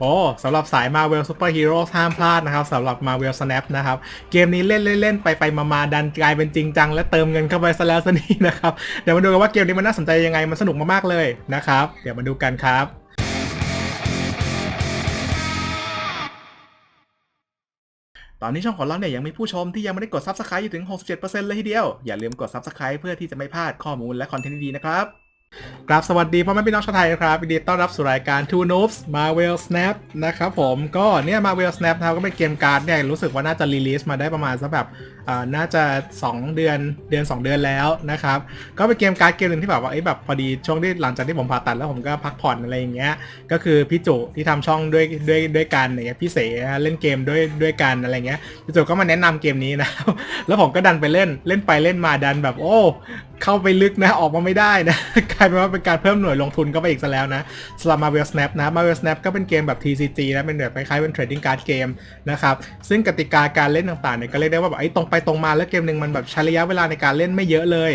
โอ้สำหรับสาย Marvel Super Hero ห้ามพลาดนะครับสำหรับ Marvel Snap นะครับ เกมนี้เล่นเล่นไปไปมามาดันกลายเป็นจริงจัง และเติมเงินเข้าไปซะแล้วซะนี่นะครับ เดี๋ยวมาดูกันว่าเกมนี้มันน่าสนใจยังไง มันสนุกมากๆเลยนะครับ เดี๋ยวมาดูกันครับตอนนี้ช่องของเราเนี่ยยังมีผู้ชมที่ยังไม่ได้กด Subscribe อยู่ถึง 67%เลยทีเดียว อย่าลืมกด Subscribe เพื่อที่จะไม่พลาดข้อมูลและคอนเทนต์ดีๆนะครับ กราบสวัสดีพ่อแม่พี่น้องชาวไทยครับยินดีต้อนรับสู่รายการ Two Noobs Marvel Snap นะครับผมก็เนี่ย Marvel Snap นะครับก็เป็นเกมการ์ดเนี่ยรู้สึกว่าน่าจะรีลีสมาได้ประมาณสักแบบอ่าน่าจะ 2 เดือนเดือน 2 เดือนแล้วนะครับ ก็เป็นเกมการ์ดเกมหนึ่งที่แบบว่าเอ้แบบพอดีช่วงที่หลังจากที่ผมผ่าตัดแล้วผมก็พักผ่อนอะไรอย่างเงี้ยก็คือพี่จุที่ทำช่องด้วยด้วยด้วยกันอย่างเงี้ยพี่เสเล่นเกมด้วยด้วยกันอะไรเงี้ยพี่จุก็มาแนะนำเกมนี้นะแล้วผมก็ดันไปเล่นเล่นไปเล่นมาดันแบบโอ้ เข้าไปลึกนะออกมาไม่ได้นะกลายเป็นว่าเป็นการเพิ่มหน่วยลงทุนก็ไปอีกซะแล้วนะสำหรับ Marvel Snap นะ Marvel Snap ก็เป็นเกมแบบ TCG นะเป็นแบบคล้ายๆเป็น trading card game นะครับซึ่งกติกาการเล่นต่างๆเนี่ยก็เรียกได้ว่าแบบไอ้ตรงไปตรงมาแล้วเกมหนึ่งมันแบบใช้ระยะเวลาในการเล่นไม่เยอะเลย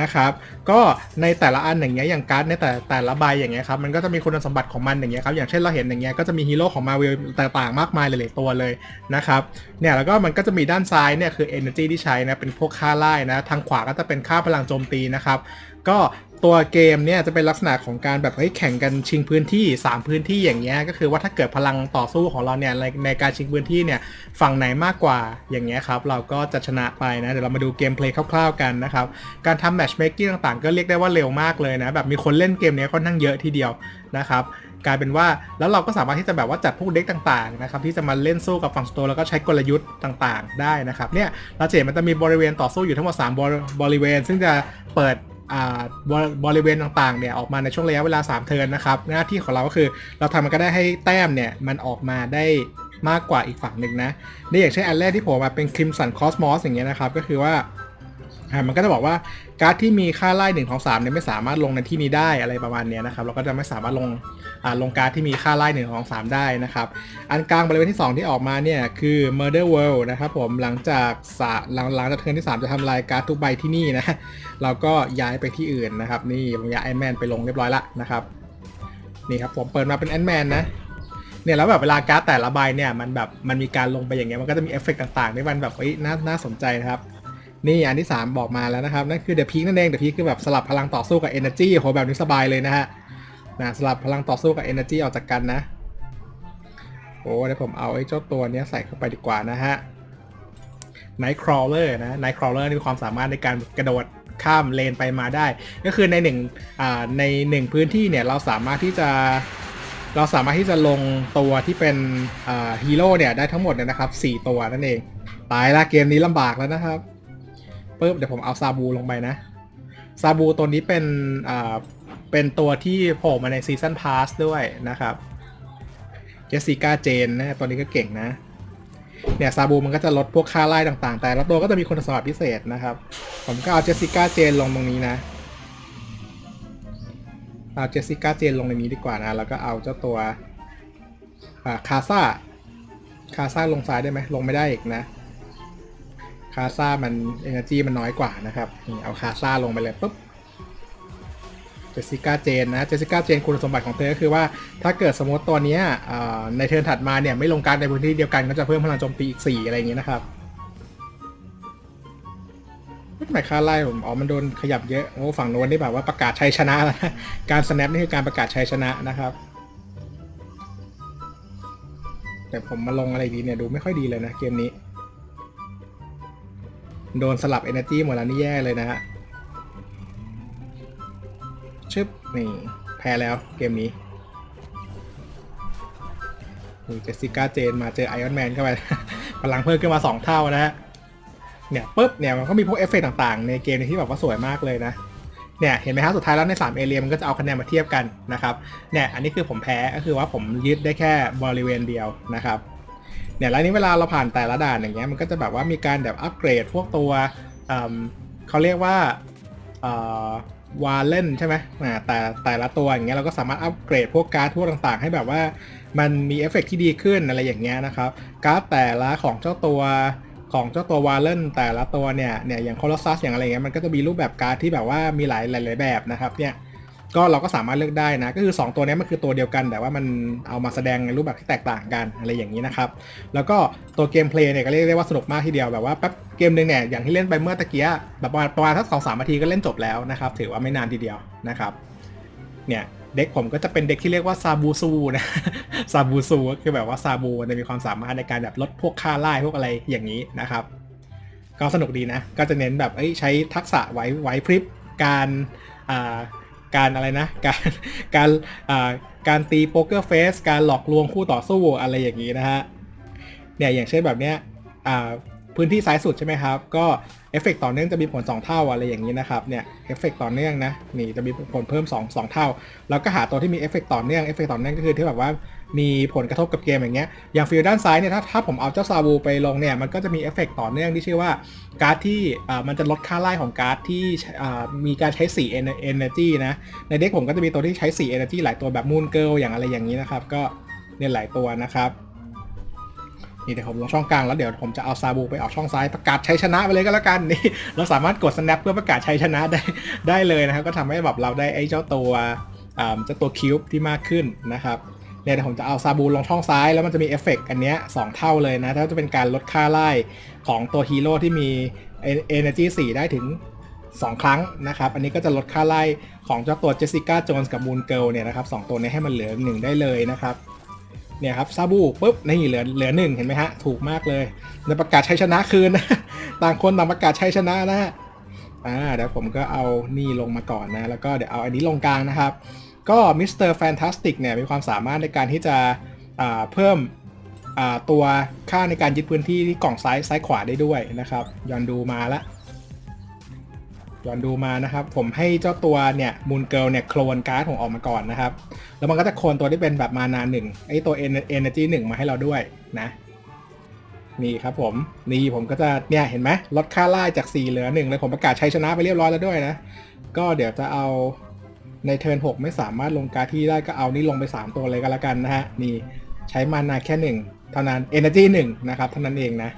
นะครับ ก็ในแต่ละอันอย่างเงี้ยอย่างการ์ดในแต่แต่ละใบอย่างเงี้ยครับมันก็จะมีคุณสมบัติของมันอย่างเงี้ยครับอย่างเช่นเราเห็นอย่างเงี้ยก็จะมีฮีโร่ของมาวิลแต่างๆมากมายหลายๆตัวเลยนะครับเนี่ยแล้วก็มันก็จะมีด้านซ้ายเนี่ยคือ energy ที่ใช้นะเป็นพวกค่าไล่นะทางขวาก็จะเป็นค่าพลังโจมตีนะครับ ก็ตัวเกมเนี่ยจะเป็นลักษณะของการแบบเฮ้ยแข่งกันชิงพื้นที่ 3 พื้นที่อย่างเงี้ยก็คือว่าถ้าเกิดพลังต่อสู้ของเราเนี่ยในในการชิงพื้นที่เนี่ยฝั่งไหนมากกว่าอย่างเงี้ยครับเราก็จะชนะไปนะเดี๋ยวเรามาดูเกมเพลย์คร่าวๆกันนะครับการทำแมชเมคกิ้งต่างๆ ก็เรียกได้ว่าเร็วมากเลยนะแบบมีคนเล่นเกมเนี้ยค่อนข้างเยอะทีเดียวนะครับกลายเป็นว่าแล้วเราก็สามารถที่จะแบบว่าจัดพวกเด็กต่างๆนะครับที่จะมาเล่นสู้กับฝั่งสโตแล้วก็ใช้กลยุทธ์ต่างๆ ได้นะครับเนี่ยเราจะเห็นมันจะมีบริเวณต่อสู้อยู่ทั้งหมด3บริบริเวณ ซึ่งจะเปิด บริบริเวณต่างๆเนี่ยออกมาในช่วงระยะเวลา 3 เทิร์นนะครับ หน้าที่ของเราก็คือเราทำมันก็ได้ให้แต้มเนี่ยมันออกมาได้มากกว่าอีกฝั่งหนึ่งนะนี่อย่างเช่นอันแรกที่ผมมาเป็นคริมสันคอสมอสอย่างเงี้ยนะครับก็คือว่าอ่ามันก็จะบอกว่าการ์ดที่มีค่าไล่หนึ่งของสามเนี่ยไม่สามารถลงในที่นี้ได้อะไรประมาณเนี้ยนะครับ เราก็จะไม่สามารถลง ลงการ์ดที่มีค่าไล่1ของ3ได้นะครับ อันกลางบริเวณที่ 2 ที่ออกมาเนี่ยคือ Murder World นะครับผมหลังจากสาหลังหลังจากเทิร์นที่ 3 จะทำลายการ์ดทุกใบที่นี่นะเราก็ย้ายไปที่อื่นนะครับ นี่ผมย้ายแอแมนไปลงเรียบร้อยละนะครับนี่ครับผมเปิดมาเป็นแอนแมนนะเนี่ยแล้วแบบเวลาการ์ดแต่ละใบเนี่ยมันแบบมันมีการลงไปอย่างเงี้ยมันก็จะมีเอฟเฟกต์ต่างๆที่มันแบบเฮ้ยน่าน่าสนใจนะครับนี่อันที่ 3 บอกมาแล้วนะครับ นั่นคือเดอะพีคนั่นเองเดอะพีคคือแบบสลับพลังต่อสู้กับ Energy โหแบบนี้สบายเลยนะฮะ นะสลับพลังต่อสู้กับ Energy ออกจากกันนะ โอ้เดี๋ยวผมเอาไอ้เจ้าตัวนี้ใส่เข้าไปดีกว่านะฮะ Night Crawler นะ Night Crawler นี่มีความสามารถในการกระโดดข้ามเลนไปมาได้ ก็คือในหนึ่งในหนึ่งพื้นที่เนี่ยเราสามารถที่จะเราสามารถที่จะลงตัวที่เป็นฮีโร่เนี่ยได้ทั้งหมดเนี่ยนะครับ 4 ตัวนั่นเอง ตายละเกมนี้ลำบากแล้วนะครับปึ๊บเดี๋ยวผมเอาซาบูลงไปนะซาบูตัวนี้เป็น เป็นตัวที่โผล่มาในซีซันพาสด้วยนะครับเจสสิก้าเจนนะตัวนี้ก็เก่งนะ เนี่ยซาบูมันก็จะลดพวกค่าไล่ต่างๆ แต่ละตัวก็จะมีคุณสมบัติพิเศษนะครับ ผมก็เอาเจสสิก้าเจนลงตรงนี้นะ เอาเจสสิก้าเจนลงในนี้ดีกว่านะ แล้วก็เอาเจ้าตัวคาซาคาซาลงซ้ายได้ไหมลงไม่ได้อีกนะคาซามันเอเนอร์จีมันน้อยกว่านะครับ เอาคาซาลงไปเลยปุ๊บ จสสิก้าเจนนะเจสสิก้าเจนคุณสมบัติของเธอก็คือว่าถ้าเกิดสมมติตัวนี้ในเทิร์นถัดมาเนี่ยไม่ลงการในพื้นที่เดียวกันก็จะเพิ่มพลังโจมตีอีก 4 อะไรอย่างเงี้ยนะครับทำไมค่าไล่ผมอ๋อมันโดนขยับเยอะโอ้ฝั่งโน้นนี่แบบว่าประกาศชัยชนะแล้วการสแนปนี่คือการประกาศชัยชนะนะครับ แต่ผมมาลงอะไรดีเนี่ยดูไม่ค่อยดีเลยนะเกมนี้ โดนสลับ Energy หมดแล้วนี่แย่เลยนะฮะ นี่แพ้แล้วเกมนี้เจสสิก้าเจนมาเจอไอออนแมนเข้าไป พลังเพิ่มขึ้นมา 2 เท่านะฮะ เนี่ยปุ๊บเนี่ยมันก็มีพวกเอฟเฟกต์ต่างๆ ในเกมที่แบบว่าสวยมากเลยนะ เนี่ยเห็นไหมครับสุดท้ายแล้วใน3เอเรียมันก็จะเอาคะแนนมาเทียบกันนะครับ เนี่ยอันนี้คือผมแพ้ก็คือว่าผมยึดได้แค่บริเวณเดียวนะครับเนี่ยแล้วนี้เวลาเราผ่านแต่ละด่านอย่างเงี้ยมันก็จะแบบว่ามีการแบบอัปเกรดพวกตัวเเขาเรียกว่า วาเล่นใช่ไหมแต่แต่ละตัวอย่างเงี้ยเราก็สามารถอัปเกรดพวกการ์ดพวกต่างๆ ให้แบบว่ามันมีเอฟเฟกต์ที่ดีขึ้นอะไรอย่างเงี้ยนะครับ การ์ดแต่ละของเจ้าตัวของเจ้าตัววาเลนแต่ละตัวเนี่ยเนี่ยอย่างคอร์ซัสอย่างอะไรเงี้ยมันก็จะมีรูปแบบการ์ดที่แบบว่ามีหลายหลายแบบนะครับเนี่ย ก็เราก็สามารถเลือกได้นะ ก็คือ 2 ตัวนี้มันคือตัวเดียวกัน แต่ว่ามันเอามาแสดงในรูปแบบที่แตกต่างกันอะไรอย่างนี้นะครับ แล้วก็ตัวเกมเพลย์เนี่ยก็เรียกได้ว่าสนุกมากทีเดียวแบบว่าแป๊บเกมหนึ่งเนี่ยอย่างที่เล่นไปเมื่อตะกี้แบบประมาณประมาณสักสองสามนาทีก็เล่นจบแล้วนะครับ ถือว่าไม่นานทีเดียวนะครับ เนี่ยเด็กผมก็จะเป็นเด็กที่เรียกว่าซาบูซูนะซาบูซูก็คือแบบว่าซาบูจะมีความสามารถในการแบบลดพวกค่าไล่พวกอะไรอย่างนี้นะครับ ก็สนุกดีนะ ก็จะเน้นแบบเอ้ยใช้ทักษะไหวไหวพริบการอ่า การอะไรนะ การการอ่าการตีโป๊กเกอร์เฟสการหลอกลวงคู่ต่อสู้อะไรอย่างนี้นะฮะเนี่ยอย่างเช่นแบบเนี้ยอ่า พื้นที่ซ้ายสุดใช่ไหมครับ ก็เอฟเฟกต่อเนื่องจะมีผล 2 เท่าอะไรอย่างนี้นะครับ เนี่ย เอฟเฟกต่อเนื่องนะ นี่จะมีผลเพิ่ม 2 2 เท่า แล้วก็หาตัวที่มีเอฟเฟกต่อเนื่อง เอฟเฟกต่อเนื่องก็คือที่แบบว่ามีผลกระทบกับเกมอย่างเงี้ย อย่างฟิลด้านซ้ายเนี่ย ถ้าถ้าผมเอาเจ้าซาบูไปลงเนี่ย มันก็จะมีเอฟเฟกต่อเนื่องที่ชื่อว่าการ์ดที่อ่ามันจะลดค่าไล่ของการ์ดที่อ่ามีการใช้สี energy นะ ในเด็กผมก็จะมีตัวที่ใช้สี energy หลายตัวแบบมูนเกิลอย่างอะไรอย่างนี้นะครับ ก็เนี่ยหลายตัวนะครับ นี่เดี๋ยวผมลงช่องกลางแล้วเดี๋ยวผมจะเอาซาบูไปออกช่องซ้ายประกาศชัยชนะไปเลยก็แล้วกันนี่เราสามารถกด snap เพื่อประกาศชัยชนะได้ได้เลยนะครับก็ทำให้แบบเราได้ไอ้เจ้าตัวอ่าเจ้าตัวคิวบ์ที่มากขึ้นนะครับเนี่ยเดี๋ยวผมจะเอาซาบูลงช่องซ้ายแล้วมันจะมีเอฟเฟกต์อันเนี้ยสองเท่าเลยนะถ้าจะเป็นการลดค่าไล่ของตัวฮีโร่ที่มี energy 4ได้ถึง 2 ครั้งนะครับ อันนี้ก็จะลดค่าไล่ของเจ้าตัวเจสสิก้าโจนส์กับมูนเกิลเนี่ยนะครับสองตัวนี้ให้มันเหลือหนึ่งได้เลยนะครับ เนี่ยครับซาบูปุ๊บนี่เหลือเหลือหนึ่งเห็นไหมฮะ ถูกมากเลยในประกาศชัยชนะคืนนะต่างคนต่างประกาศชัยชนะนะฮะอ่าเดี๋ยวผมก็เอานี่ลงมาก่อนนะ แล้วก็เดี๋ยวเอาอันนี้ลงกลางนะครับ ก็มิสเตอร์แฟนตาสติกเนี่ยมีความสามารถในการที่จะเพิ่มตัวค่าในการยึดพื้นที่ที่กล่องซ้ายซ้ายขวาได้ด้วยนะครับย้อนดูมาละ ย้อนดูมานะครับ ผมให้เจ้าตัวเนี่ยมูนเกิลเนี่ยโคลนการ์ดผมออกมาก่อนนะครับ แล้วมันก็จะโคลนตัวที่เป็นแบบมานาหนึ่งไอตัว energy หนึ่งมาให้เราด้วยนะนี่ครับผมนี่ผมก็จะเนี่ยเห็นไหมลดค่าไล่จาก 4 เหลือ1เลยผมประกาศใชัยชนะไปเรียบร้อยแล้วด้วยนะ ก็เดี๋ยวจะเอาในเทิร์น6ไม่สามารถลงการดที่ได้ก็เอานี่ลงไป 3 ตัวเลยก็แล้วกันนะฮะนี่ใช้มานาแค่ 1 เท่านั้น energy 1 นะครับเท่านั้นเองนะ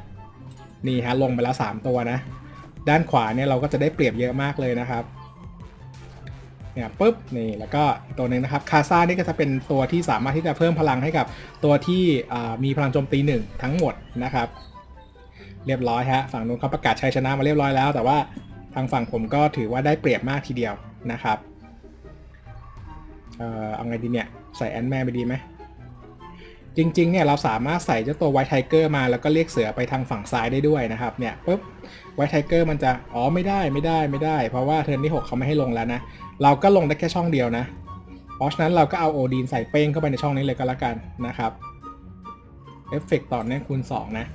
นี่ฮะลงไปแล้ว 3 ตัวนะ ด้านขวาเนี่ยเราก็จะได้เปรียบเยอะมากเลยนะครับเนี่ยปุ๊บนี่แล้วก็ตัวหนึ่งนะครับคาซานี่ก็จะเป็นตัวที่สามารถที่จะเพิ่มพลังให้กับตัวที่มีพลังโจมตีหนึ่งทั้งหมดนะครับ เรียบร้อยฮะฝั่งนู้นเขาประกาศชัยชนะมาเรียบร้อยแล้ว แต่ว่าทางฝั่งผมก็ถือว่าได้เปรียบมากทีเดียวนะครับเออเอาไงดีเนี่ยใส่แอนแมนไปดีไหม จริงๆเนี่ยเราสามารถใส่เจ้าตัวไวท์ไทเกอร์มาแล้วก็เรียกเสือไปทางฝั่งซ้ายได้ด้วยนะครับเนี่ยปุ๊บไวท์ไทเกอร์มันจะอ๋อไม่ได้ไม่ได้ไม่ได้ เพราะว่าเทิร์นที่หกเขาไม่ให้ลงแล้วนะ เราก็ลงได้แค่ช่องเดียวนะ เพราะฉะนั้นเราก็เอาโอดีนใส่เป้งเข้าไปในช่องนี้เลยก็แล้วกันนะครับเอฟเฟกต์ต่อเนี่ยคูณ2นะ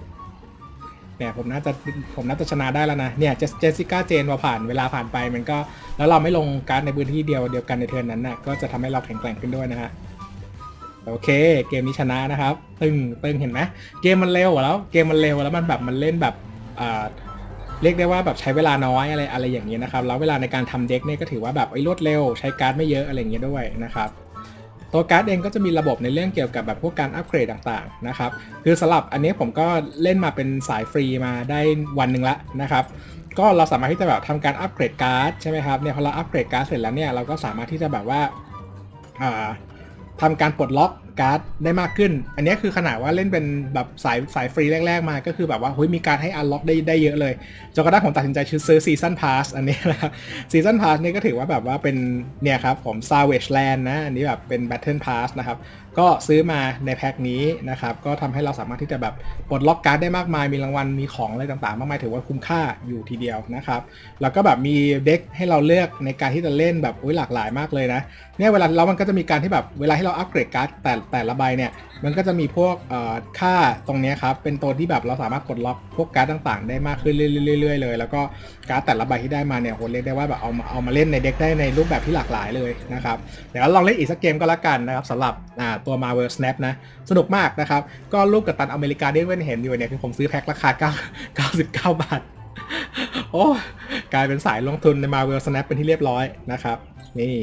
เนี่ยผมน่าจะผมน่าจะชนะได้แล้วนะเนี่ยเจสสิก้าเจนพอผ่านเวลาผ่านไปมันก็แล้วเราไม่ลงการ์ดในพื้นที่เดียวเดียวกันในเทิร์นนั้นนะ่ะก็จะทำให้เราแข็งแกร่งขึ้นด้วยนะฮะ โอเค เกมนี้ชนะนะครับ ตึงตึงเห็นไหมเกมมันเร็วแล้วเกมมันเร็วแล้วมันแบบมันเล่นแบบอ่าเรียกได้ว่าแบบใช้เวลาน้อยอะไรอะไรอย่างนี้นะครับแล้วเวลาในการทำเด็กเนี่ยก็ถือว่าแบบไอ้รวดเร็วใช้การ์ดไม่เยอะอะไรอย่างเงี้ยด้วยนะครับตัวการ์ดเองก็จะมีระบบในเรื่องเกี่ยวกับแบบพวกการอัปเกรดต่างๆนะครับคือสำหรับอันนี้ผมก็เล่นมาเป็นสายฟรีมาได้วันหนึ่งละนะครับก็เราสามารถที่จะแบบทำการอัปเกรดการ์ดใช่ไหมครับเนี่ยพอเราอัปเกรดการ์ดเสร็จแล้วเนี่ยเราก็สามารถที่จะแบบว่าอ่า ทำการปลดล็อก การ์ดได้มากขึ้น อันนี้คือขนาดว่าเล่นเป็นแบบสายสายฟรีแรก ๆ มาก็คือแบบว่าเฮ้ยมีการให้อันล็อกได้ได้เยอะเลยจนกระทั่งผมตัดสินใจซื้อซีซันพาสอันนี้นะครับซีซันพาสนี่ก็ถือว่าแบบว่าเป็นเนี่ยครับผม Savage Land นะ อันนี้แบบเป็น Battle Pass นะครับ ก็ซื้อมาในแพ็คนี้นะครับ ก็ทำให้เราสามารถที่จะแบบปลดล็อกการ์ดได้มากมายมีรางวัลมีของอะไรต่างๆ มากมายถือว่าคุ้มค่าอยู่ทีเดียวนะครับแล้วก็แบบมีเด็กให้เราเลือกในการที่จะเล่นแบบอุ้ยหลากหลายมากเลยนะเนี่ยเวลาแล้วมันก็จะมีการที่แบบเวลาที่เราอัปเกรดการ์ดแต่แต่ละใบเนี่ย มันก็จะมีพวกค่าตรงนี้ครับ เป็นตัวที่แบบเราสามารถกดล็อกพวกการ์ดต่างๆ ได้มากขึ้นเรื่อยๆเลย แล้วก็การ์ดแต่ละใบที่ได้มาเนี่ยโหเรียกได้ว่าแบบเอามาเอามาเล่นในเด็กได้ในรูปแบบที่หลากหลายเลยนะครับเดี๋ยวลองเล่นอีกสักเกมก็แล้วกันนะครับสำหรับตัว Marvel Snap นะ สนุกมากนะครับ ก็รูปกับตันอเมริกาที่เพื่อนเห็นอยู่เนี่ยคือผมซื้อแพ็คราคา9 99 บาทโอ้กลายเป็นสายลงทุนใน Marvel Snap เป็นที่เรียบร้อยนะครับนี่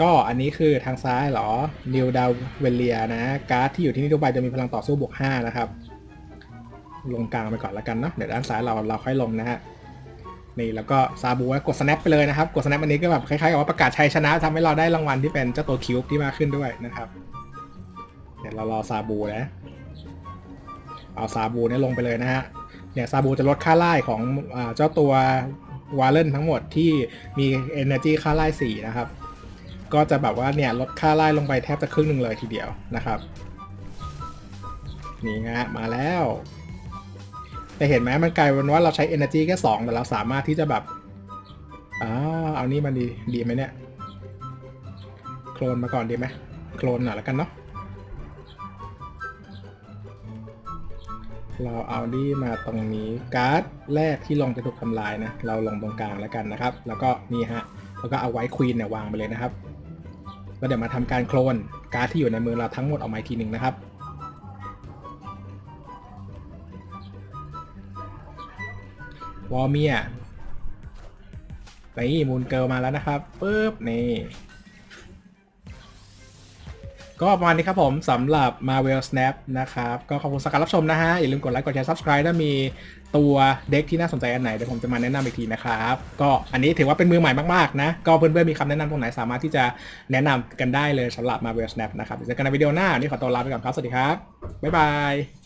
ก็อันนี้คือทางซ้ายเหรอ New d a v e l i a นะ การ์ดที่อยู่ที่นี่ทุกใบจะมีพลังต่อสู้บวก 5 นะครับ ลงกลางไปก่อนแล้วกันเนาะ เดี๋ยวด้านซ้ายเราเราค่อยลงนะฮะ นี่แล้วก็ซาบูกด snap ไปเลยนะครับ กด snap อันนี้ก็แบบคล้ายๆกับว่าประกาศชัยชนะทำให้เราได้รางวัลที่เป็นเจ้าตัวคิวบที่มาขึ้นด้วยนะครับ เดี๋ยวเรารอซาบูนะ เอาซาบูเนี่ยลงไปเลยนะฮะ เนี่ยซาบูจะลดค่าไล่ของอเจ้าตัววาเลนทั้งหมดที่มี Energy ค่าไล่สี่นะครับ ก็จะแบบว่าเนี่ยลดค่าไล่ลงไปแทบจะครึ่งหนึ่งเลยทีเดียวนะครับนี่ฮะมาแล้วแต่เห็นไหมมันกลายเป็นว่าเราใช้ energy แค่2แต่เราสามารถที่จะแบบอ้าเอานี่มันดีดีไหมเนี่ยโคลนมาก่อนดีไหมโคลนหน่อยแล้วกันเนาะเราเอานี่มาตรงนี้การ์ดแรกที่ลงจะถูกทำลายนะ เราลงตรงกลางแล้วกันนะครับ แล้วก็นี่ฮะ แล้วก็เอาไว้ควีนเนี่ยวางไปเลยนะครับ แล้วเดี๋ยวมาทำการโคลนการ์ดที่อยู่ในมือเราทั้งหมดออกมาอีกทีหนึ่งนะครับ วอร์เมียนี่มูนเกิลมาแล้วนะครับปึ๊บนี่ ก็ประมาณนี้ครับผมสำหรับ Marvel Snap นะครับ ก็ขอบคุณสำหรับการรับชมนะฮะ อย่าลืมกดไลค์กดแชร์ Subscribe ถ้ามีตัวเด็กที่น่าสนใจอันไหน เดี๋ยวผมจะมาแนะนำอีกทีนะครับ ก็อันนี้ถือว่าเป็นมือใหม่มากๆนะ ก็เพื่อนๆมีคำแนะนำตรงไหนสามารถที่จะแนะนำกันได้เลยสำหรับ Marvel Snap นะครับเดี๋ยวเจอกันในวิดีโอหน้าวันนี้ขอตัวลาไปก่อนครับ สวัสดีครับ บ๊ายบาย